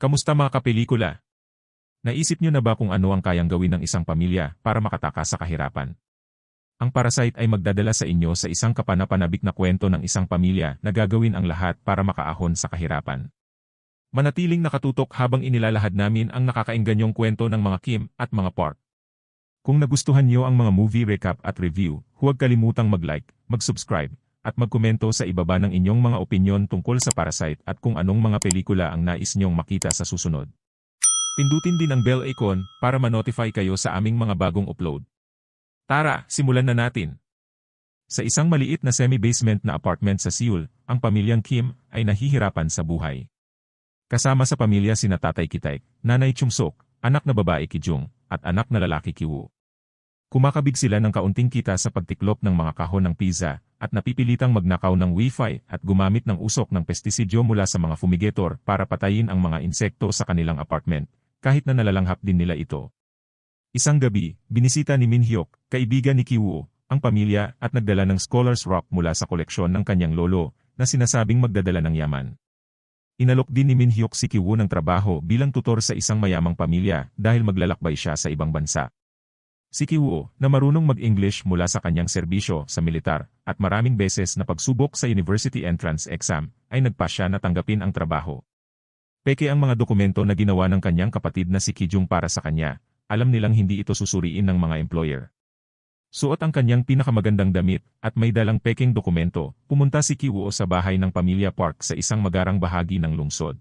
Kamusta mga kapelikula? Naisip niyo na ba kung ano ang kayang gawin ng isang pamilya para makatakas sa kahirapan? Ang Parasite ay magdadala sa inyo sa isang kapanapanabik na kwento ng isang pamilya na gagawin ang lahat para makaahon sa kahirapan. Manatiling nakatutok habang inilalahad namin ang nakakainganyong kwento ng mga Kim at mga Park. Kung nagustuhan niyo ang mga movie recap at review, huwag kalimutang mag-like, mag-subscribe, at magkomento sa ibaba ng inyong mga opinyon tungkol sa Parasite at kung anong mga pelikula ang nais niyong makita sa susunod. Pindutin din ang bell icon para ma-notify kayo sa aming mga bagong upload. Tara, simulan na natin! Sa isang maliit na semi-basement na apartment sa Seoul, ang pamilyang Kim ay nahihirapan sa buhay. Kasama sa pamilya sina Tatay Kitaik, Nanay Chumsok, anak na babae Kijung, at anak na lalaki Kiwoo. Kumakabig sila ng kaunting kita sa pagtiklop ng mga kahon ng pizza at napipilitang magnakaw ng wifi at gumamit ng usok ng pestisidyo mula sa mga fumigator para patayin ang mga insekto sa kanilang apartment, kahit na nalalanghap din nila ito. Isang gabi, binisita ni Min Hyuk, kaibigan ni Kiwoo, ang pamilya at nagdala ng Scholar's Rock mula sa koleksyon ng kanyang lolo na sinasabing magdadala ng yaman. Inalok din ni Min Hyuk si Kiwoo ng trabaho bilang tutor sa isang mayamang pamilya dahil maglalakbay siya sa ibang bansa. Si Kiwoo, na marunong mag-English mula sa kanyang serbisyo sa militar, at maraming beses na pagsubok sa university entrance exam, ay nagpa siya na tanggapin ang trabaho. Peke ang mga dokumento na ginawa ng kanyang kapatid na si Kijung para sa kanya, alam nilang hindi ito susuriin ng mga employer. Suot ang kanyang pinakamagandang damit at may dalang peking dokumento, pumunta si Kiwoo sa bahay ng pamilya Park sa isang magarang bahagi ng lungsod.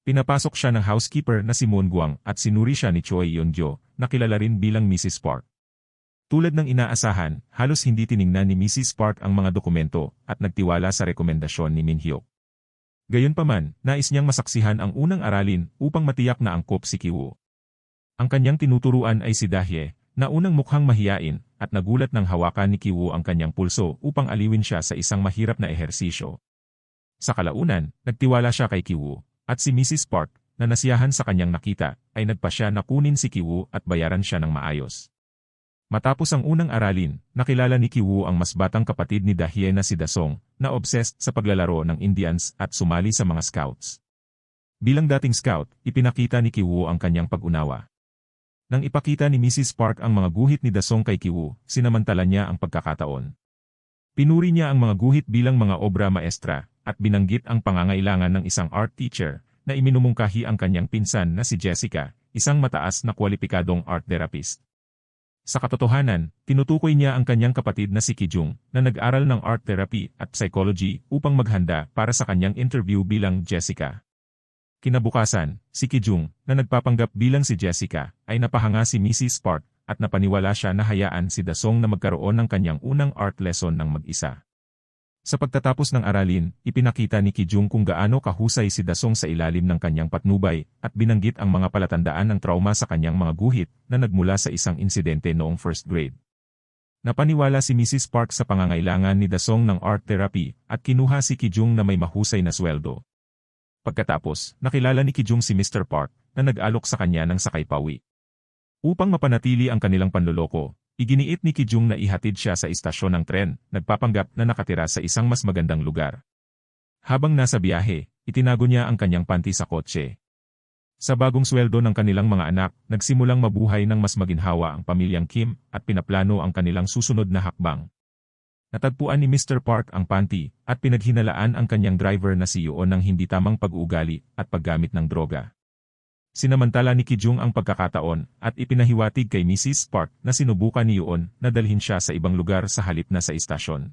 Pinapasok siya ng housekeeper na si Moon Guang at sinuri siya ni Choi Yeon-jo, na kilala rin bilang Mrs. Park. Tulad ng inaasahan, halos hindi tiningnan ni Mrs. Park ang mga dokumento at nagtiwala sa rekomendasyon ni Min Hyuk. Gayunpaman, nais niyang masaksihan ang unang aralin upang matiyak na angkop si Kiwoo. Ang kanyang tinuturuan ay si Dahye, na unang mukhang mahiyain, at nagulat ng hawakan ni Kiwoo ang kanyang pulso upang aliwin siya sa isang mahirap na ehersisyo. Sa kalaunan, nagtiwala siya kay Kiwoo, at si Mrs. Park, na nasiyahan sa kanyang nakita, ay nagpa siya na kunin si Kiwoo at bayaran siya ng maayos. Matapos ang unang aralin, nakilala ni Kiwoo ang mas batang kapatid ni Dahye na si Dasong, na obsessed sa paglalaro ng Indians at sumali sa mga scouts. Bilang dating scout, ipinakita ni Kiwoo ang kanyang pag-unawa. Nang ipakita ni Mrs. Park ang mga guhit ni Dasong kay Kiwoo, sinamantala niya ang pagkakataon. Pinuri niya ang mga guhit bilang mga obra maestra, at binanggit ang pangangailangan ng isang art teacher na iminumungkahi ang kanyang pinsan na si Jessica, isang mataas na kwalipikadong art therapist. Sa katotohanan, tinutukoy niya ang kanyang kapatid na si Kijung na nag-aral ng art therapy at psychology upang maghanda para sa kanyang interview bilang Jessica. Kinabukasan, si Kijung, na nagpapanggap bilang si Jessica, ay napahanga si Mrs. Park at napaniwala siya na hayaan si Dasong na magkaroon ng kanyang unang art lesson ng mag-isa. Sa pagtatapos ng aralin, ipinakita ni Kijung kung gaano kahusay si Dasong sa ilalim ng kanyang patnubay at binanggit ang mga palatandaan ng trauma sa kanyang mga guhit na nagmula sa isang insidente noong first grade. Napaniwala si Mrs. Park sa pangangailangan ni Dasong ng art therapy at kinuha si Kijung na may mahusay na sweldo. Pagkatapos, nakilala ni Kijung si Mr. Park na nag-alok sa kanya ng sakay pawi. Upang mapanatili ang kanilang panloloko, Iginiit ni Kijung na ihatid siya sa istasyon ng tren, nagpapanggap na nakatira sa isang mas magandang lugar. Habang nasa biyahe, itinago niya ang kanyang panty sa kotse. Sa bagong sweldo ng kanilang mga anak, nagsimulang mabuhay ng mas maginhawa ang pamilyang Kim at pinaplano ang kanilang susunod na hakbang. Natagpuan ni Mr. Park ang panty at pinaghinalaan ang kanyang driver na Yoon ng hindi tamang pag-uugali at paggamit ng droga. Sinamantala ni Kijung ang pagkakataon at ipinahiwatig kay Mrs. Park na sinubukan ni Yoon na dalhin siya sa ibang lugar sa halip na sa istasyon.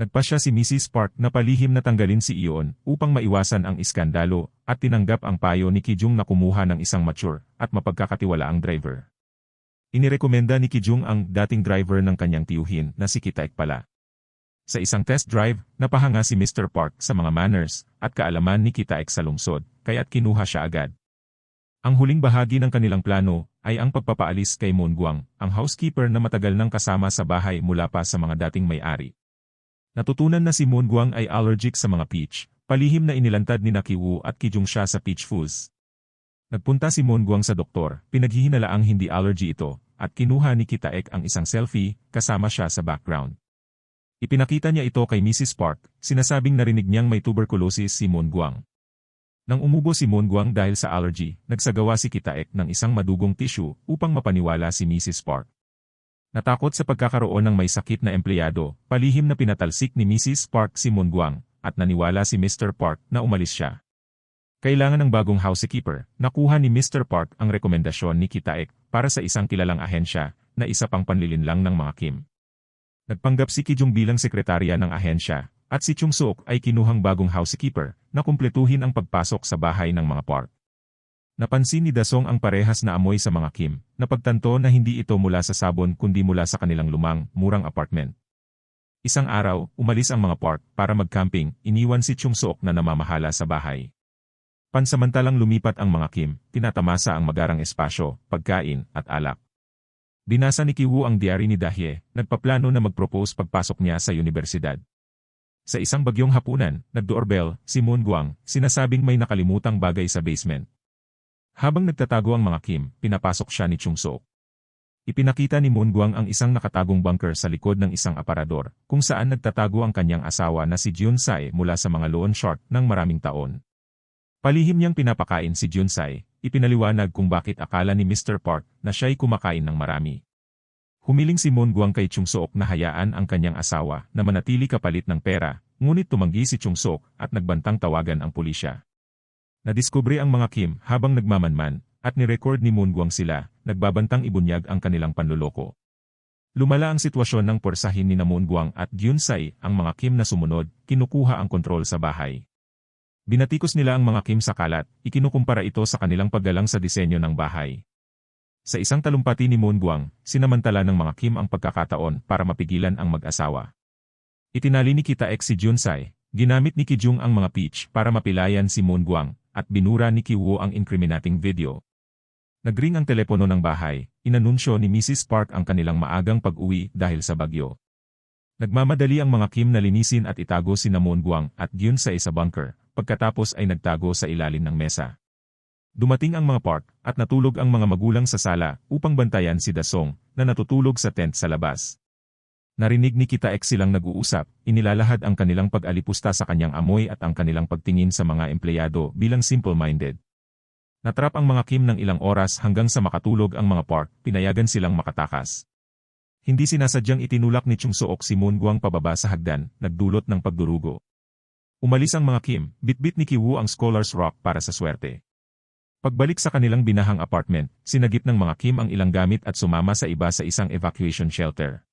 Nagpa siya si Mrs. Park na palihim na tanggalin si Ion upang maiwasan ang iskandalo at tinanggap ang payo ni Kijung na kumuha ng isang mature at mapagkakatiwalaang driver. Inirekomenda ni Kijung ang dating driver ng kanyang tiyuhin na si Kitaek pala. Sa isang test drive, napahanga si Mr. Park sa mga manners at kaalaman ni Kitaek sa lungsod, kaya't kinuha siya agad. Ang huling bahagi ng kanilang plano ay ang pagpapaalis kay Monguang, ang housekeeper na matagal nang kasama sa bahay mula pa sa mga dating may-ari. Natutunan na si Monguang ay allergic sa mga peach, palihim na inilantad ni Nakiwu at kijung siya sa peach fuzz. Nagpunta si Monguang sa doktor, pinaghihinalaang hindi allergy ito, at kinuha ni Kitaek ang isang selfie, kasama siya sa background. Ipinakita niya ito kay Mrs. Park, sinasabing narinig niyang may tuberculosis si Monguang. Nang umubo si Moonguang dahil sa allergy, nagsagawa si Kitaek ng isang madugong tissue upang mapaniwala si Mrs. Park. Natakot sa pagkakaroon ng may sakit na empleyado, palihim na pinatalsik ni Mrs. Park si Moonguang, at naniwala si Mr. Park na umalis siya. Kailangan ng bagong housekeeper, nakuha ni Mr. Park ang rekomendasyon ni Kitaek para sa isang kilalang ahensya na isa pang panlilinlang ng mga Kim. Nagpanggap si Kijung bilang sekretarya ng ahensya, at si Chung Sook ay kinuhang bagong housekeeper na kumpletuhin ang pagpasok sa bahay ng mga Park. Napansin ni Dasong ang parehas na amoy sa mga Kim, na pagtanto na hindi ito mula sa sabon kundi mula sa kanilang lumang, murang apartment. Isang araw, umalis ang mga Park para mag-camping, iniwan si Chung Sook na namamahala sa bahay. Pansamantalang lumipat ang mga Kim, tinatamasa ang magarang espasyo, pagkain, at alak. Binasa ni Kiwoo ang diary ni Dahye, nagpaplano na mag-propose pagpasok niya sa universidad. Sa isang bagyong hapunan, nag-doorbell, si Moon Guang, sinasabing may nakalimutang bagay sa basement. Habang nagtatago ang mga Kim, pinapasok siya ni Chung Sok. Ipinakita ni Moon Guang ang isang nakatagong bunker sa likod ng isang aparador, kung saan nagtatago ang kanyang asawa na si Jun Sai mula sa mga loan shark ng maraming taon. Palihim niyang pinapakain si Jun Sai, ipinaliwanag kung bakit akala ni Mr. Park na siya'y kumakain ng marami. Humiling si Moon Guang kay Chung Sook na hayaan ang kanyang asawa na manatili kapalit ng pera, ngunit tumanggi si Chung Sook at nagbantang tawagan ang pulisya. Nadiskubre ang mga Kim habang nagmamanman, at ni-record ni Moon Guang sila, nagbabantang ibunyag ang kanilang panluloko. Lumala ang sitwasyon ng porsahin ni Moon Guang at Gyun Sai ang mga Kim na sumunod, kinukuha ang kontrol sa bahay. Binatikos nila ang mga Kim sa kalat, ikinukumpara ito sa kanilang paggalang sa disenyo ng bahay. Sa isang talumpati ni Moon Guang, sinamantala ng mga Kim ang pagkakataon para mapigilan ang mag-asawa. Itinali ni Kita X si Junsai, ginamit ni Kijung ang mga peach para mapilayan si Moon Guang, at binura ni Kiwo ang incriminating video. Nagring ang telepono ng bahay, inanunsyo ni Mrs. Park ang kanilang maagang pag-uwi dahil sa bagyo. Nagmamadali ang mga Kim na linisin at itago si Moon Guang at Gyun sa isa bunker, pagkatapos ay nagtago sa ilalim ng mesa. Dumating ang mga park at natulog ang mga magulang sa sala upang bantayan si Dasong na natutulog sa tent sa labas. Narinig ni Kita X silang nag-uusap, inilalahad ang kanilang pag-alipusta sa kanyang amoy at ang kanilang pagtingin sa mga empleyado bilang simple-minded. Natrap ang mga Kim ng ilang oras hanggang sa makatulog ang mga park, pinayagan silang makatakas. Hindi sinasadyang itinulak ni Chung Sook si Moon Guang pababa sa hagdan, nagdulot ng pagdurugo. Umalis ang mga Kim, bitbit ni Kiwoo ang Scholar's Rock para sa swerte. Pagbalik sa kanilang binahang apartment, sinagip ng mga Kim ang ilang gamit at sumama sa iba sa isang evacuation shelter.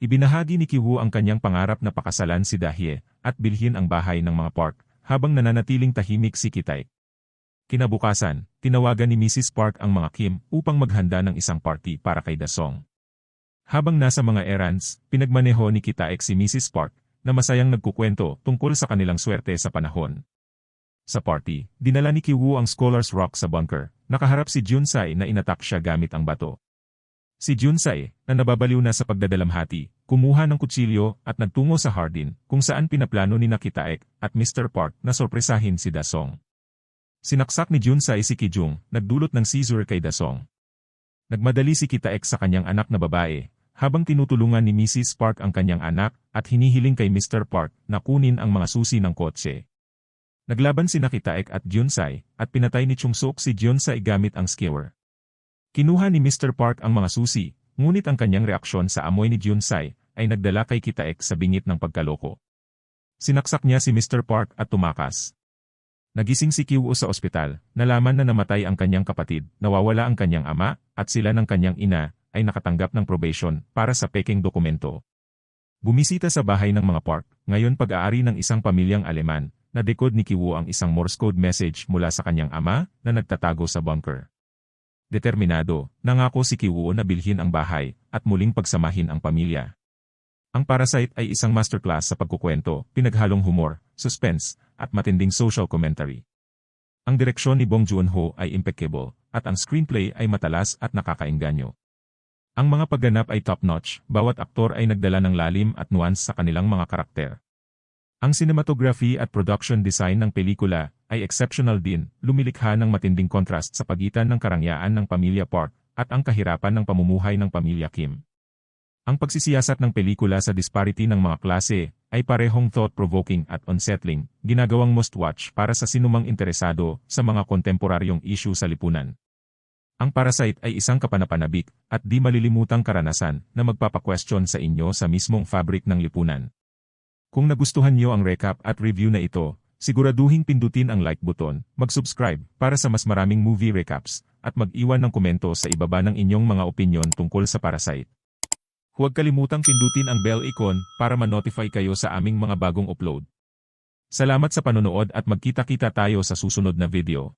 Ibinahagi ni Kiwoo ang kanyang pangarap na pakasalan si Dahye at bilhin ang bahay ng mga Park habang nananatiling tahimik si Kitay. Kinabukasan, tinawagan ni Mrs. Park ang mga Kim upang maghanda ng isang party para kay Dasong. Habang nasa mga errands, pinagmaneho ni Kitaek si Mrs. Park na masayang nagkukwento tungkol sa kanilang swerte sa panahon. Sa party, dinala ni Kiwoo ang Scholar's Rock sa bunker. Nakaharap si Junsai na inatak siya gamit ang bato. Si Junsai, na nababaliw na sa pagdadalamhati, kumuha ng kutsilyo at nagtungo sa Hardin, kung saan pinaplano ni Nakitaek at Mr. Park na sorpresahin si Dasong. Sinaksak ni Junsai si Kijung, nagdulot ng seizure kay Dasong. Nagmadali si Kitaek sa kanyang anak na babae, habang tinutulungan ni Mrs. Park ang kanyang anak at hinihiling kay Mr. Park na kunin ang mga susi ng kotse. Naglaban si Nakitaek at Junsai, at pinatay ni Chungsok si Junsai gamit ang skewer. Kinuha ni Mr. Park ang mga susi, ngunit ang kanyang reaksyon sa amoy ni Junsai ay nagdala kay Kitaek sa bingit ng pagkaloko. Sinaksak niya si Mr. Park at tumakas. Nagising si Kiwo sa ospital, nalaman na namatay ang kanyang kapatid, nawawala ang kanyang ama, at sila ng kanyang ina, ay nakatanggap ng probation para sa peking dokumento. Bumisita sa bahay ng mga Park, ngayon pag-aari ng isang pamilyang Aleman, Nadekod ni Kiwo ang isang Morse code message mula sa kanyang ama na nagtatago sa bunker. Determinado, nangako si Kiwo na bilhin ang bahay at muling pagsamahin ang pamilya. Ang Parasite ay isang masterclass sa pagkukwento, pinaghalong humor, suspense, at matinding social commentary. Ang direksyon ni Bong Joon-ho ay impeccable, at ang screenplay ay matalas at nakakainganyo. Ang mga pagganap ay top-notch, bawat aktor ay nagdala ng lalim at nuance sa kanilang mga karakter. Ang cinematography at production design ng pelikula ay exceptional din, lumilikha ng matinding contrast sa pagitan ng karangyaan ng pamilya Park at ang kahirapan ng pamumuhay ng pamilya Kim. Ang pagsisiyasat ng pelikula sa disparity ng mga klase ay parehong thought-provoking at unsettling, ginagawang must-watch para sa sinumang interesado sa mga kontemporaryong issue sa lipunan. Ang Parasite ay isang kapanapanabik at di malilimutang karanasan na magpapakwestiyon sa inyo sa mismong fabric ng lipunan. Kung nagustuhan niyo ang recap at review na ito, siguraduhin pindutin ang like button, mag-subscribe para sa mas maraming movie recaps, at mag-iwan ng komento sa ibaba ng inyong mga opinyon tungkol sa Parasite. Huwag kalimutang pindutin ang bell icon para ma-notify kayo sa aming mga bagong upload. Salamat sa panonood at magkita-kita tayo sa susunod na video.